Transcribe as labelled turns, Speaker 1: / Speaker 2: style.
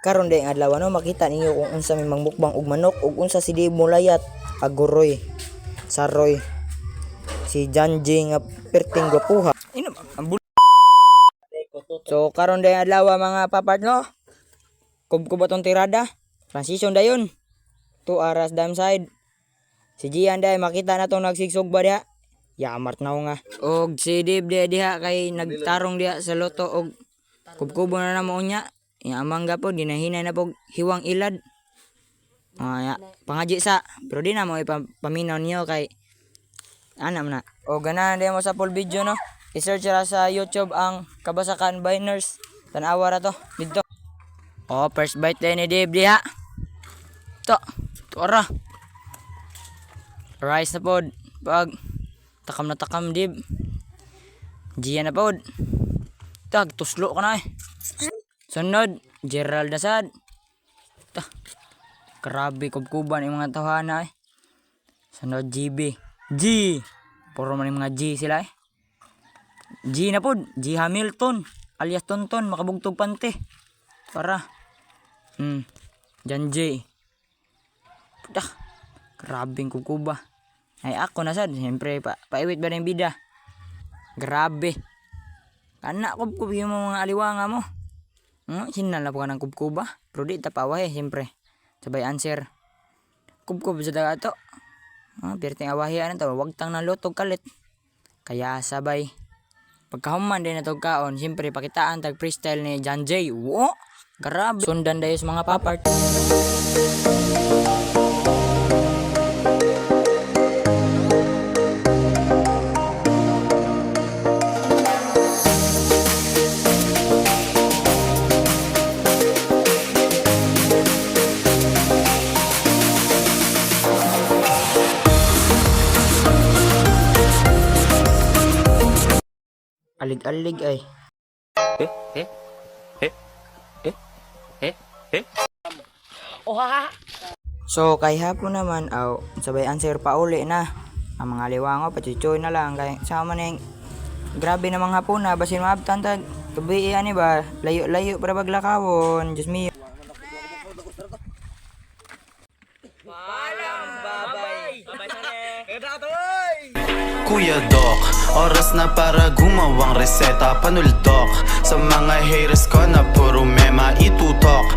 Speaker 1: Karon day adlaw no makita ninyo kung unsa may mangmukbang og manok ug unsa si Dave Mulayat, Aguroy, Saroy, si Janji nga perting gwapuha. Ino? Ang So karon day adlaw mga papart no. Kubkub atong tirada. Transition dayon. Two aras dam side. Si Gian day makita na tong nagsigsog ba diha. Yamart na nga. Og si Dave diha diha kay nagtarong diha sa loto og kubkubo na na mo niya. Yamang gapon ginahinay na pog hiwang ilad. Ah, ya, pangaji sa pero di na mo ipaminaw niyo kay ana man na. O ganahan din mo sa full video no. I-search ra sa YouTube ang Kabasakan by Nurse. Tanawa ra to dito. Oh, first bite din ni Dave diha. To, to ra. Rice na pod. Pag takam na takam dib. Gia na pod. Tag tuslo ka na eh. Sunod, Gerald Dasad. Ta. Grabe kubkuban yung mga tawhana eh. Sunod GB. G. Puro man yung mga G sila eh. G na pod, G Hamilton alias Tonton makabugtog pante. Para. Hmm. Jan J. Puta. Grabing kukuba. Ay ako na sad, siyempre pa paiwit ba ng bida. Grabe. Kana kubkub yung mga aliwanga mo. Hmm, sinala po ka ng kubkuba. Pero di tapawa eh, siyempre. Sabay answer. Kubkub sa daga to. Ah, pirting awahian to, wag tang nalutog kalit. Kaya sabay. Pagkahuman din na kaon, siyempre pakitaan tag freestyle ni John J. Wo! Grabe. Sundan dayo sa mga papart. Alig-alig ay. So kay hapon naman aw sabay answer pa uli na. Ang mga liwango pachuchoy na lang. Kay sama ning grabe namang hapon na basin maabtan tag gabi ani ba? Layo-layo para baglakawon. Just me.
Speaker 2: Kuya Doc, oras na para gumawang reseta Panuldok. Sa mga haters ko na puro mema itutok